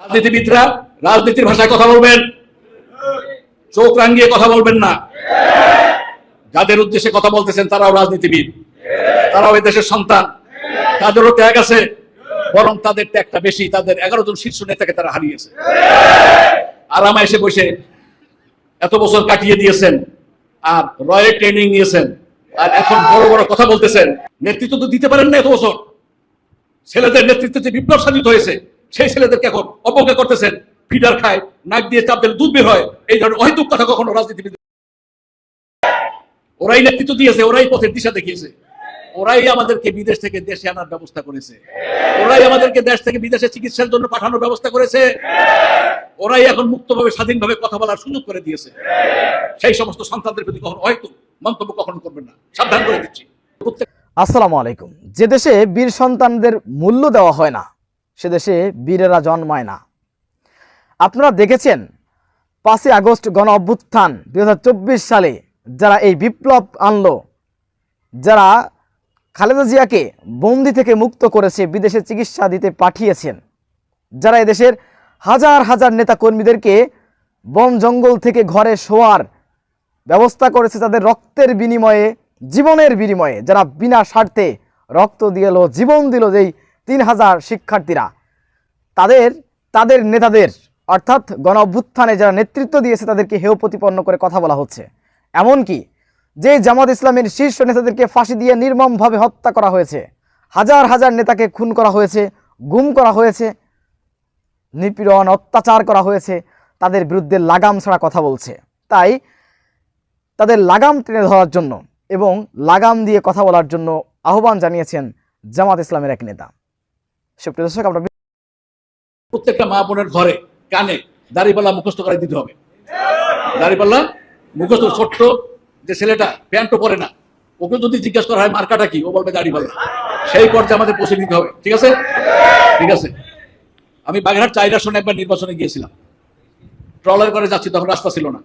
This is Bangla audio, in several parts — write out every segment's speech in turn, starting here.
রাজনীতিবিদরা রাজনীতির ভাষায় কথা বলবেন। চোখ রাঙ্গিয়ে কথা বলবেন না। যাদের উদ্দেশ্যে কথা বলতেছেন তারাও রাজনীতিবিদ। তারাও দেশের সন্তান। তাদেরও ত্যাগ আছে, বরং তাদের ত্যাগটা বেশি। তাদের এগারো জন শীর্ষ নেতাকে তারা হারিয়েছে। আরামে এসে বসে এত বছর কাটিয়ে দিয়েছেন, আর রয়ে ট্রেনিং নিয়েছেন, আর এখন বড় বড় কথা বলতেছেন। নেতৃত্ব তো দিতে পারেন না এত বছর। ছেলেদের নেতৃত্বে যে বিপ্লব সাজিত হয়েছে সেই ছেলেদেরকে এখন অবজ্ঞা করতেছেন। ফিডার খায়, নাক দিয়ে চাপ দিলে দুধ বের হয়। এই ধরনের অহেতুক কথা কখনো রাজনীতিবিদ ওরাই নেতৃত্ব দিয়েছে, ওরাই পথের দিশা দেখিয়েছে। ওরাই আমাদেরকে বিদেশ থেকে দেশে আনার ব্যবস্থা করেছে। ওরাই আমাদেরকে দেশ থেকে বিদেশে চিকিৎসার জন্য পাঠানোর ব্যবস্থা করেছে। ওরাই এখন মুক্তভাবে, স্বাধীনভাবে কথা বলার সুযোগ করে দিয়েছে। সেই সমস্ত সন্তানদের প্রতি কখনো হয়তো মন্তব্য কখনো করবেন না। সাবধান করে দিচ্ছি। আসসালামু আলাইকুম। যে দেশে বীর সন্তানদের মূল্য দেওয়া হয় না সে দেশে বীরেরা জন্মায় না। আপনারা দেখেছেন পাঁচই আগস্ট গণ অভ্যুত্থান দু হাজার চব্বিশ সালে যারা এই বিপ্লব আনলো, যারা খালেদা জিয়াকে বন্দি থেকে মুক্ত করেছে, বিদেশে চিকিৎসা দিতে পাঠিয়েছেন, যারা এদেশের হাজার হাজার নেতা কর্মীদেরকে বন জঙ্গল থেকে ঘরে শোয়ার ব্যবস্থা করেছে, তাদের রক্তের বিনিময়ে, জীবনের বিনিময়ে, যারা বিনা স্বার্থে রক্ত দিল জীবন দিল, যেই তিন হাজার শিক্ষার্থীরা। তাদের তাদের নেতাদের, অর্থাৎ গণ অভ্যুত্থানে যারা নেতৃত্ব দিয়েছে, তাদেরকে হেয় প্রতিপন্ন করে কথা বলা হচ্ছে। এমনকি যে জামাত ইসলামের শীর্ষ নেতাদেরকে ফাঁসি দিয়ে নির্মমভাবে হত্যা করা হয়েছে, হাজার হাজার নেতাকে খুন করা হয়েছে, গুম করা হয়েছে, নিপীড়ন অত্যাচার করা হয়েছে, তাদের বিরুদ্ধে লাগাম ছাড়া কথা বলছে। তাই তাদের লাগাম টেনে ধরার জন্য এবং লাগাম দিয়ে কথা বলার জন্য আহ্বান জানিয়েছেন জামাত ইসলামের এক নেতা। সুপ্রিয় দর্শক আমরা প্রত্যেকটা মা বোনের ঘরে, কানে দাড়িপাল্লা মুখস্থ করে দিতে হবে। দাড়িপাল্লা মুখস্থ, ছোট্ট যে ছেলেটা প্যান্টও পরে না ওকে যদি জিজ্ঞাসা করা হয়, মার্কাটা কি? ও বলবে, দাড়িপাল্লা। সেই পর্যায়ে আমাদের পৌঁছে দিতে হবে, ঠিক আছে? ঠিক আছে। আমি বাগেরহাট চাইরার সঙ্গে একবার নির্বাচনে গিয়েছিলাম। ট্রলার করে যাচ্ছি, তখন রাস্তা ছিল না,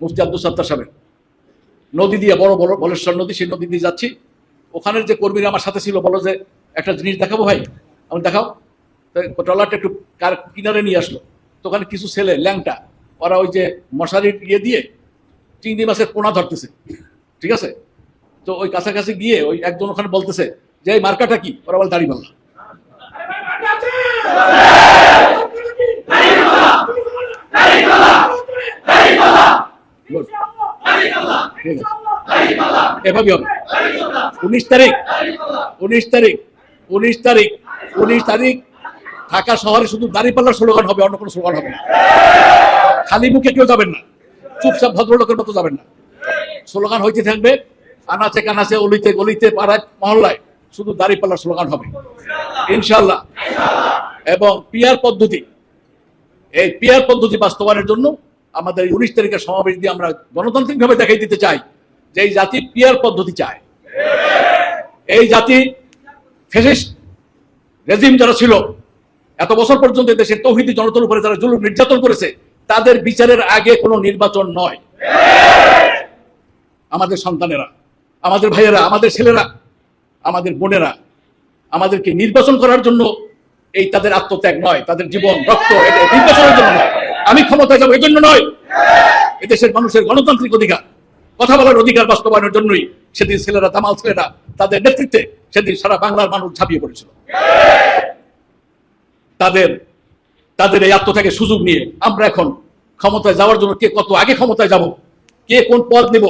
মুফতি আব্দুল সত্তার সাহেবের নদী দিয়ে, বড় বড় বলেশ্বর নদী, সেই নদী দিয়ে যাচ্ছি। ওখানের যে কর্মীরা আমার সাথে ছিল, বলো যে, একটা জিনিস দেখাবো ভাই? আমি দেখাও। ট্রলারটা একটু কার কিনারে নিয়ে আসলো। তো ওখানে কিছু ছেলে, ল্যাংটা, ওরা ওই যে মশারি ইয়ে দিয়ে চিংড়ি মাছের পোনা ধরতেছে। ঠিক আছে? তো ওই কাছাকাছি গিয়ে ওই একজন ওখানে বলতেছে যে, এই মার্কাটা কি? ওরা বলে, দাড়ি পাল্লা এভাবে হবে। উনিশ তারিখ উনিশ তারিখ উনিশ তারিখ। উনিশ তারিখ ঢাকা শহরে শুধু দাঁড়িপাল্লার স্লোগান হবে, অন্য কোনো স্লোগান হবে না। খালি মুখে কেউ যাবেন না। চুপচাপ ভদ্রলোকের মতো যাবেন না। স্লোগান হইতে থাকবে, আনাচে কানাচে, অলিতে গলিতে, পাড়ায়, মহল্লায় শুধু দাঁড়িপাল্লার স্লোগান হবে। ইনশাল্লাহ এবং পিয়ার পদ্ধতি। এই পিয়ার পদ্ধতি বাস্তবায়নের জন্য আমাদের উনিশ তারিখের সমাবেশ দিয়ে আমরা গণতান্ত্রিকভাবে দেখাই দিতে চাই যে এই জাতি পিয়ার পদ্ধতি চায়। এই জাতি ফেসিস্ট রেজিম যারা ছিল, এত বছর পর্যন্ত দেশের তৌহিদি জনতার উপরে যারা জুলুম নির্যাতন করেছে, তাদের বিচারের আগে কোনো নির্বাচন নয়। আমাদের সন্তানেরা, আমাদের ভাইয়েরা, আমাদের ছেলেরা, আমাদের বোনেরা, আমাদেরকে নির্বাচন করার জন্য এই তাদের আত্মত্যাগ নয়, তাদের জীবন, রক্ত নির্বাচনের জন্য নয়। আমি ক্ষমতায় যাব এই জন্য নয় এদেশের মানুষের গণতান্ত্রিক অধিকার, কথা বলার অধিকার বাস্তবায়নের জন্যই সেদিন ছেলেরা তামাল ছেলেরা তাদের নেতৃত্বে সেদিন সারা বাংলার মানুষ ঝাঁপিয়ে পড়েছিল। তাদের তাদের এই আত্মত্যাগের সুযোগ নিয়ে আমরা এখন ক্ষমতায় যাওয়ার জন্য কে কত আগে ক্ষমতায় যাব, কে কোন পদ নেব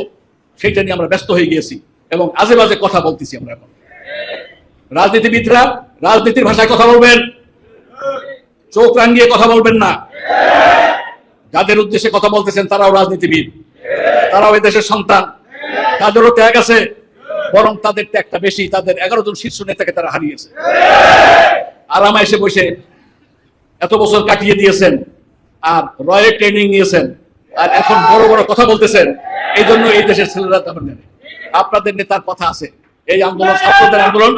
সেটা নিয়ে আমরা ব্যস্ত হয়ে গিয়েছি এবং আজে বাজে কথা বলতেছি আমরা এখন। রাজনীতিবিদরা রাজনীতির ভাষায় কথা বলবেন, চোখ রাঙ্গিয়ে কথা বলবেন না। যাদের উদ্দেশ্যে কথা বলতেছেন তারাও রাজনীতিবিদ, তারাও এই দেশের সন্তান, তাদেরও ত্যাগ আছে। বরং তাদের একটা বেশি, তাদের এগারো জন শীর্ষ নেতাকে তারা হারিয়েছে। আরামে এসে বসে এত বছর কাটিয়ে দিয়েছেন, আর রয়েল ট্রেনিং নিয়েছেন, আর এখন বড় বড় কথা বলতেছেন, এই জন্য এই দেশের ছেলেরা তেমন আপনাদের নেতার কথা আছে। এই আন্দোলন ছাত্রদের আন্দোলন।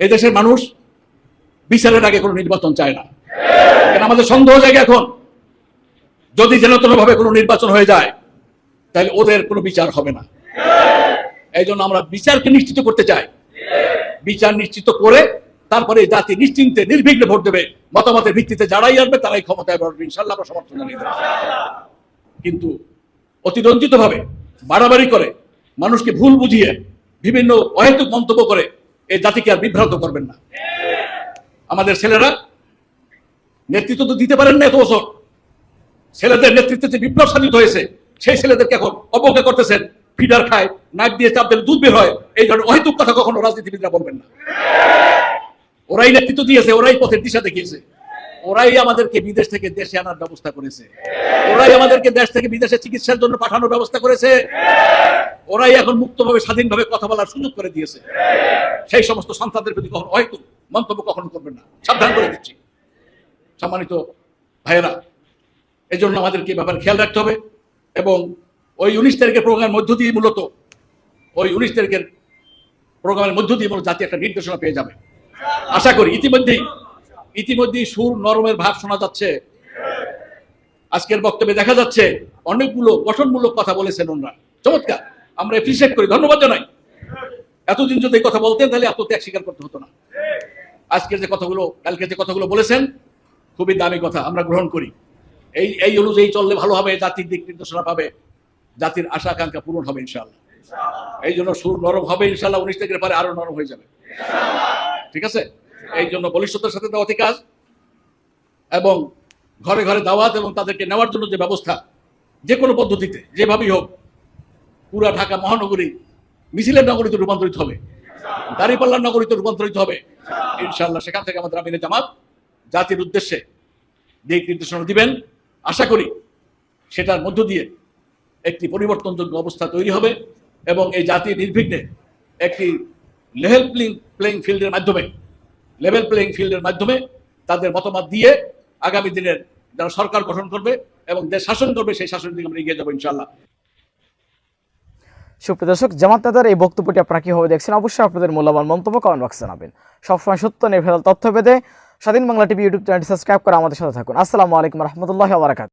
এই দেশের মানুষ বিচারের আগে কোনো নির্বাচন চায় না। কেন আমাদের সন্দেহ জায়গা এখন? যদি ভাবে কোনো নির্বাচন হয়ে যায়, তাহলে ওদের কোনো বিচার হবে না। এই জন্য আমরা বিচারকে নিশ্চিত করতে চাই। বিচার নিশ্চিত করে তারপরে জাতি নিশ্চিন্তে, নির্বিঘ্নে ভোট দেবে। মতামতের ভিত্তিতে যারাই আসবে, তারাই ক্ষমতায় বসবে। ইনশাল্লাহ আমরা সমর্থন জানিয়ে দেবো। কিন্তু অতিরঞ্জিতভাবে, বাড়াবাড়ি করে, মানুষকে ভুল বুঝিয়ে, বিভিন্ন অহেতুক মন্তব্য করে এই জাতিকে আর বিভ্রান্ত করবেন না। আমাদের ছেলেরা নেতৃত্ব তো দিতে পারেন না এত বছর। ছেলেদের নেতৃত্বে যে বিপ্লব সাধিত হয়েছে, সেই ছেলেদেরকে এখন অবজ্ঞা করতেছেন। ফিডার খায়, নাক দিয়ে চাপ দিলে দুধ বের হয়। এই ধরনের অহেতুক কথা কখনো রাজনীতিবিদরা বলবেন না। ওরাই নেতৃত্ব দিয়েছে, ওরাই পথের দিশা দেখিয়েছে। ওরাই আমাদেরকে বিদেশ থেকে দেশে আনার ব্যবস্থা করেছে। ওরাই আমাদেরকে দেশ থেকে বিদেশে চিকিৎসার জন্য পাঠানোর ব্যবস্থা করেছে। ওরাই এখন মুক্তভাবে, স্বাধীনভাবে কথা বলার সুযোগ করে দিয়েছে। সেই সমস্ত সন্তানদের প্রতি কখনো হয়তো মন্তব্য কখনো করবেন না। সাবধান করে দিচ্ছি। সম্মানিত ভাইয়েরা এই জন্য আমাদেরকে ব্যাপারে খেয়াল রাখতে হবে এবং ওই উনিশ তারিখের প্রোগ্রামের মধ্য দিয়ে মূলত, ওই উনিশ তারিখের প্রোগ্রামের মধ্য দিয়ে মূলত জাতি একটা নির্দেশনা পেয়ে যাবে। আশা করি ইতিমধ্যেই ইতিমধ্যেই সুর নরমের ভাব শোনা যাচ্ছে। আজকের বক্তব্যে দেখা যাচ্ছে অনেকগুলো গঠনমূলক কথা বলেছেন ওনারা। চমৎকার! আমরা এপ্রিসিয়েট করি। ধন্যবাদ জানাই। এতদিন যদি এই কথা বলতেন, তাহলে এত ত্যাগ স্বীকার করতে হতো না। আজকের যে কথাগুলো, কালকে যে কথাগুলো বলেছেন, খুবই দামি কথা, আমরা গ্রহণ করি। এই এই অনুযায়ী চললে ভালো হবে, জাতির দিক নির্দেশনা পাবে, জাতির আশা, আকাঙ্ক্ষা পূরণ হবে, ইনশাআল্লাহ। এই জন্য সুর নরম হবে, ইনশাআল্লাহ, উনিশ তারিখের পরে আরও নরম হয়ে যাবে। ঠিক আছে? এই জন্য বলিষ্ঠতার সাথে দাওয়াতি কাজ এবং ঘরে ঘরে দাওয়াত এবং তাদেরকে নেওয়ার জন্য যে ব্যবস্থা, যে কোনো পদ্ধতিতে, যেভাবেই হোক, পুরা ঢাকা মহানগরী মিছিলের নগরীতে রূপান্তরিত হবে, দাঁড়িপাল্লার নগরীতে রূপান্তরিত হবে। ইনশাআল্লাহ সেখান থেকে আমাদের আমিনে জামাত জাতির উদ্দেশ্যে দিক নির্দেশনা দিবেন। আশা করি সেটার মধ্য দিয়ে একটি পরিবর্তনযোগ্য অবস্থা তৈরি হবে এবং এই জাতি নির্বিঘ্নে একটি লেহেল প্লেইং প্লেইং ফিল্ডের মাধ্যমে লেভেল প্লেইং ফিল্ডের মাধ্যমে তাদের মতামত দিয়ে আগামী দিনের যারা সরকার গঠন করবে এবং দেশ শাসন করবে, সেই শাসন দিকে আমরা এগিয়ে যাব ইনশাল্লাহ সুপ্রিয় দর্শক, জামাত নেতার এই বক্তব্যটি আপনারা কীভাবে দেখছেন? অবশ্যই আপনাদের মূল্যবান মন্তব্য কমেন্ট বক্সে জানাবেন। সবসময় সত্য, নির্ভেজাল তথ্য পেতে স্বাধীন বাংলা টিভি ইউটিউব চ্যানেলটি সাবস্ক্রাইব করে আমাদের সাথে থাকুন। আসসালামু আলাইকুম রহমতুল্লাহ